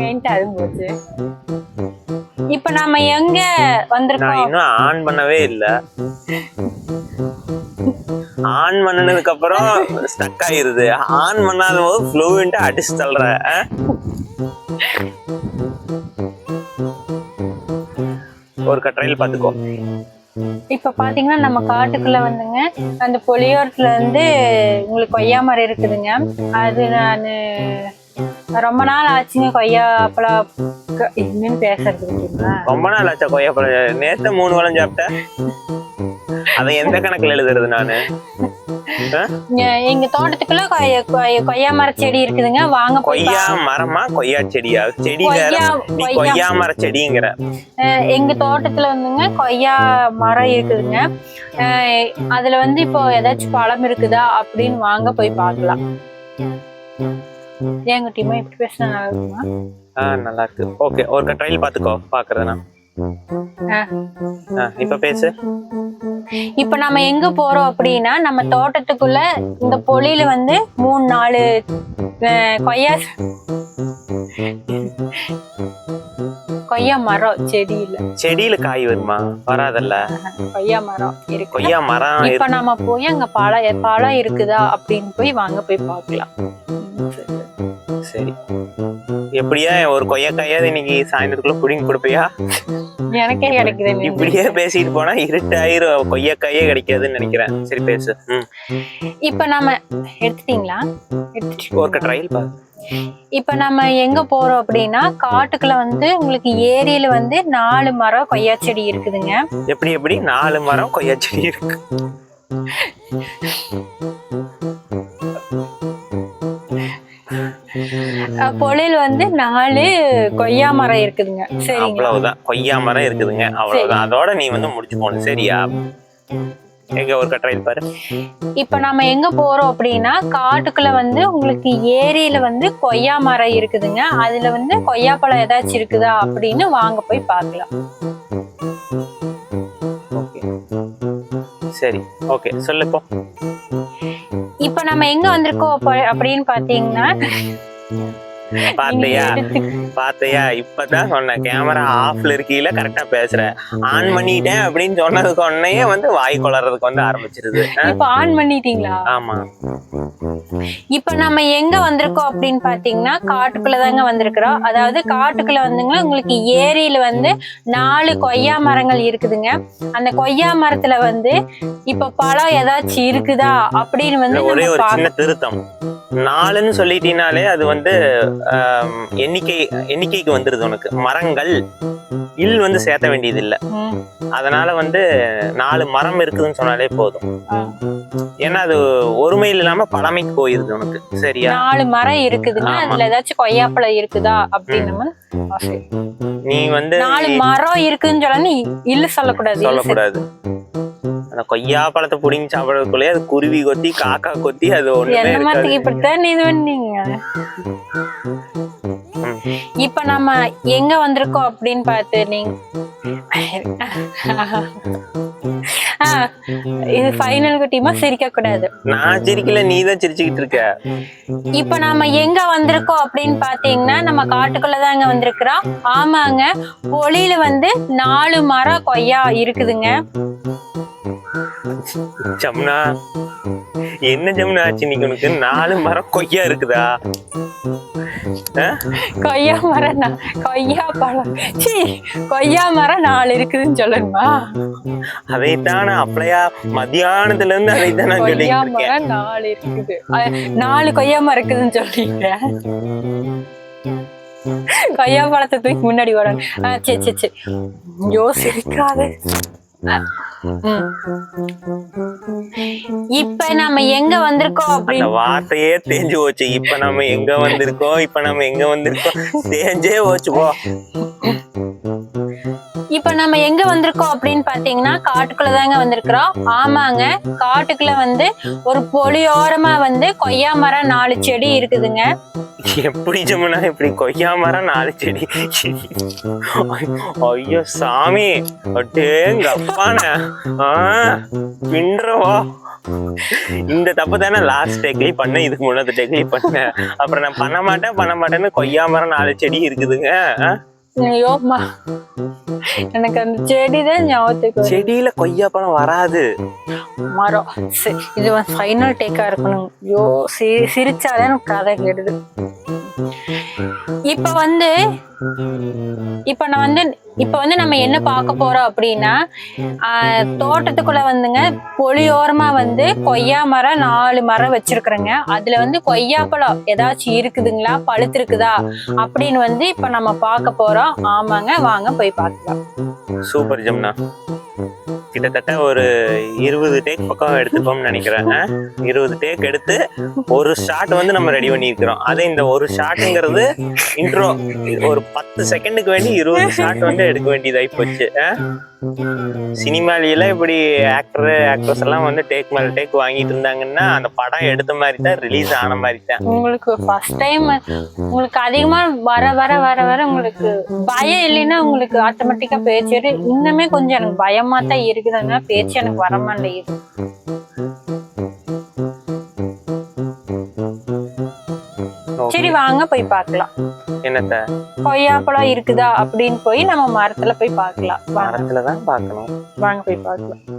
போச்சு இப்ப நாம எங்க வந்திருக்கோம்? இன்னும் ஆன் பண்ணவே இல்ல. ஆன் பண்ணனதுக்கு அப்புறம் ஸ்டக் ஆயிருது. ஆன் பண்ணாத போது ஃப்ளூவெண்டா அடிச்சு தள்ளுற? ஒரு கட்டுரையில் பாத்துக்கோ இப்ப பாத்தீங்கன்னா நம்ம காட்டுக்குள்ள வந்துங்க. அந்த புளியோரத்துல வந்து உங்களுக்கு கொய்யா மரம் இருக்குதுங்க. அது நானு ரொம்ப நாள் ஆச்சுங்க கொய்யா அப்பளம் க- என்னன்னு பேசுறது இருக்குங்களா ரொம்ப நாள் ஆச்சா கொய்யா பழம் நேத்த மூணு பழம் சாப்பிட்டேன். அதை எந்த கணக்குல எழுதுறது நானு? எங்க தோட்டத்துக்குள்ள கொய்யா மர செடி இருக்குதுங்க. வாங்க கொய்யா மரமா? கொய்யா செடியா? செடி கொய்யா மர செடிங்கிற. எங்க தோட்டத்துல வந்துங்க கொய்யா மரம் இருக்குதுங்க. அதுல வந்து இப்போ ஏதாச்சும் பழம் இருக்குதா அப்படின்னு வாங்க போய் பார்க்கலாம். ஏங்க டீமா இப்படி பேசினா நல்லா இருக்குமா? ஆ நல்லா இருக்கு. ஓகே ஒரு கட்டுரையில் பாத்துக்கோ ஆ, இப்ப பேசு. இப்ப நம்ம எங்க போறோம் அப்படின்னா நம்ம தோட்டத்துக்குள்ள இந்த பொலியில வந்து மூணு நாலு கொய்யா கொய்யா மரம் செடியில. செடியில காய் வருமா? வராதல்ல? கொய்யா மரம் இருக்கு. கொய்யா மரம் இப்ப. நம்ம போய் அங்க பழம் பழம் இருக்குதா அப்படின்னு போய் வாங்க போய் பார்க்கலாம். ம், சரி. எப்படியா ஒரு கொய்யாக்காயாவது இன்னைக்கு சாயந்தரத்துக்குள்ள புடிங்கி கொடுப்பியா? எனக்கே கிடைக்குது. இப்படியே பேசிட்டு போனா இருட்டாயிரும். கொய்யாக்காயே கிடைக்காதுன்னு நினைக்கிறேன். சரி பேசு. இப்ப நம்ம எடுத்துட்டீங்களா? எடுத்துட்டு. ஒரு கட்டுரையில் பா இப்ப நம்ம எங்க போறோம் அப்படின்னா காட்டுக்குள்ள வந்து உங்களுக்கு ஏரியில வந்து நாலு மரம் கொய்யா செடி இருக்குதுங்க. எப்படி எப்படி? நாலு மரம் கொய்யா செடி இருக்கு. பொழில் வந்து நாலு கொய்யா மரம் இருக்குதுங்க. சரிங்களா அவ்வளவுதான். கொய்யா மரம் இருக்குதுங்க. அவ்வளவுதான். அதோட நீ வந்து முடிச்சு போகணும் சரியா? எங்க ஒரு கட்டுரையில் பாரு. இப்ப நம்ம எங்க போறோம் அப்படின்னா காட்டுக்குள்ள வந்து உங்களுக்கு ஏரியில வந்து கொய்யா மரம் இருக்குதுங்க. அதுல வந்து கொய்யா பழம் ஏதாச்சும் இருக்குதா அப்படின்னு வாங்க போய் பார்க்கலாம். சரி. ஓகே. சொல்லு இப்போ நம்ம எங்க வந்திருக்கோம் அப்ப- அப்படின்னு பாத்தீங்கன்னா பாத்தையா? பாத்தையா? இப்பதான் சொன்னேன் கேமரா ஆஃப்ல இருக்கீல கரெக்டா பேசுற ஆன் பண்ணிட்டேன் அப்படின்னு சொன்னதுக்கு உடனே வந்து வாய் கொளறதுக்கு வந்து ஆரம்பிச்சிருது? இப்ப ஆன் பண்ணிட்டீங்களா? ஆமா. இப்ப நம்ம எங்க வந்திருக்கோம் அப்படின்னு பாத்தீங்கன்னா காட்டுக்குள்ள தாங்க வந்திருக்கிறோம். அதாவது காட்டுக்குள்ள வந்துங்க உங்களுக்கு ஏரியில வந்து நாலு கொய்யா மரங்கள் இருக்குதுங்க. அந்த கொய்யா மரத்துல வந்து இப்ப பழம் ஏதாச்சும் இருக்குதா அப்படின்னு வந்து ஒரே ஒரு சின்ன திருத்தம். நாலுன்னு சொல்லிட்டீனாலே அது வந்து எண்ணிக்கை எண்ணிக்கைக்கு வந்துருது உனக்கு. மரங்கள் இல் வந்து சேர்த்த வேண்டியது இல்ல அதனால வந்து நாலு மரம் இருக்குதுன்னு சொன்னாலே போதும். ஏன்னா அது ஒருமையில் இல்லாம பழமைக்கு போயிருது உனக்கு. சரியா? நாலு மரம் இருக்குதுங்க ஆமா. அதுல ஏதாச்சும் கொய்யாப்பழம் இருக்குதா அப்படின்னு. நீ வந்து நாலு மரம் இருக்குன்னு சொல்ல நீ இல்ல சொல்லக்கூடாது சொல்லக்கூடாது. அந்த கொய்யா பழத்தை புடிங்கி சாப்பிடறதுக்குள்ளே அது குருவி கொத்தி காக்கா கொத்தி அது. இப்ப நம்ம எங்க வந்திருக்கோம் அப்படின்னு பார்த்து நீங்க இது ஃபைனல் குட்டியுமா சிரிக்க கூடாது. நான் சிரிக்கல நீ தான் சிரிச்சுக்கிட்டு இருக்க. இப்ப நாம எங்க வந்திருக்கோம் அப்படின்னு பாத்தீங்கன்னா நம்ம காட்டுக்குள்ளதாங்க வந்திருக்கிறோம். ஆமாங்க பொலியில வந்து நாலு மரம் கொய்யா இருக்குதுங்க. ஜமுனா. என்ன ஜமுனா ஆச்சு இன்னைக்கு உனக்கு? நாலு மரம் கொய்யா இருக்குதா? கொய்யா மரம் கொய்யா பழம். சீ கொய்யா மரம் நாலு இருக்குதுன்னு சொல்லணுமா அதைத்தான்? அப்படியா? மத்தியானத்துல இருந்து அதைத்தான் நான் கொய்யா மரம் நாலு இருக்குது. நாலு கொய்யா மரம் இருக்குதுன்னு சொல்றீங்க கொய்யா பழத்தை தூக்கி முன்னாடி வரணும் சரி சரி சரி யோசிக்காது. இப்ப நம்ம எங்க வந்திருக்கோம் அப்படின்னு வார்த்தையே தேஞ்சு போச்சு. இப்ப நம்ம எங்க வந்திருக்கோம்? இப்ப நம்ம எங்க வந்திருக்கோம்? தேஞ்சே போச்சு போ. இப்ப நம்ம எங்க வந்திருக்கோம் அப்படின்னு பாத்தீங்கன்னா காட்டுக்குள்ள தாங்க வந்திருக்கிறோம். ஆமாங்க காட்டுக்குள்ள வந்து ஒரு பொலியோரமா வந்து கொய்யா மரம் நாலு செடி இருக்குதுங்க. எப்படி ஜமுனா? இப்படி கொய்யா மரம் நாலு செடி? ஐயோ சாமி. அட்டேங்க அப்பான இந்த தப்பு தானே லாஸ்ட் டெக்லி பண்ணேன். இதுக்கு முன்னாடி டேக்லயும் பண்ணேன். அப்புறம் நான் பண்ண மாட்டேன் பண்ண மாட்டேன்னு கொய்யா மரம் நாலு செடி இருக்குதுங்க. ஆ? ஐயோம்மா எனக்கு அந்த செடி தான் ஞாபகத்துக்கு. செடியில கொய்யா பழம் வராது மரம் இது ஃபைனல் டேக்கா இருக்கணும் ஐயோ சி சிரிச்சாலே எனக்கு கதை கெடுது இப்ப வந்து இப்ப நான் வந்து இப்ப வந்து நம்ம என்ன பார்க்க போறோம் அப்படின்னா தோட்டத்துக்குள்ள வந்துங்க பொலியோரமா வந்து கொய்யா மரம் நாலு மரம் வச்சிருக்கிறேங்க. அதுல வந்து கொய்யா பழம் ஏதாச்சும் இருக்குதுங்களா? பழுத்திருக்குதா அப்படின்னு வந்து இப்ப நம்ம பார்க்க போறோம். ஆமாங்க வாங்க போய் பார்க்கலாம். சூப்பர் ஜம்னா. கிட்டத்தட்ட ஒரு இருபது டேக் பக்கம் எடுத்துப்போம்னு நினைக்கிறேன்? இருபது டேக் எடுத்து ஒரு ஷாட் வந்து நம்ம ரெடி பண்ணியிருக்கிறோம். அதே இந்த ஒரு ஷாட்டுங்கிறது இன்ட்ரோ ஒரு பத்து செகண்டுக்கு வேண்டி இருபது ஷாட் வந்து எடுக்க வேண்டியதாகி போச்சு. ஆ? சினிமாலியில இப்படி ஆக்டர் ஆக்ட்ரஸ் எல்லாம் வந்து டேக் மேல டேக் வாங்கிட்டு இருந்தாங்கன்னா அந்த படம் எடுத்த மாதிரி தான் ரிலீஸ் ஆன மாதிரி தான். உங்களுக்கு ஃபர்ஸ்ட் டைம் உங்களுக்கு அதிகமா வர வர வர வர உங்களுக்கு பயம் இல்லைன்னா உங்களுக்கு ஆட்டோமேட்டிக்கா பேச்சு. இன்னுமே கொஞ்சம் எனக்கு பயமா தான் இருக்குது. அதனால பேச்சு எனக்கு வர மாட்டேங்குது. சரி வாங்க போய் பார்க்கலாம். என்னத்த? கொய்யாப்பழம் இருக்குதா அப்படின்னு போய் நம்ம மரத்துல போய் பார்க்கலாம். மரத்துல தான் பார்க்கணும். வாங்க போய் பார்க்கலாம்.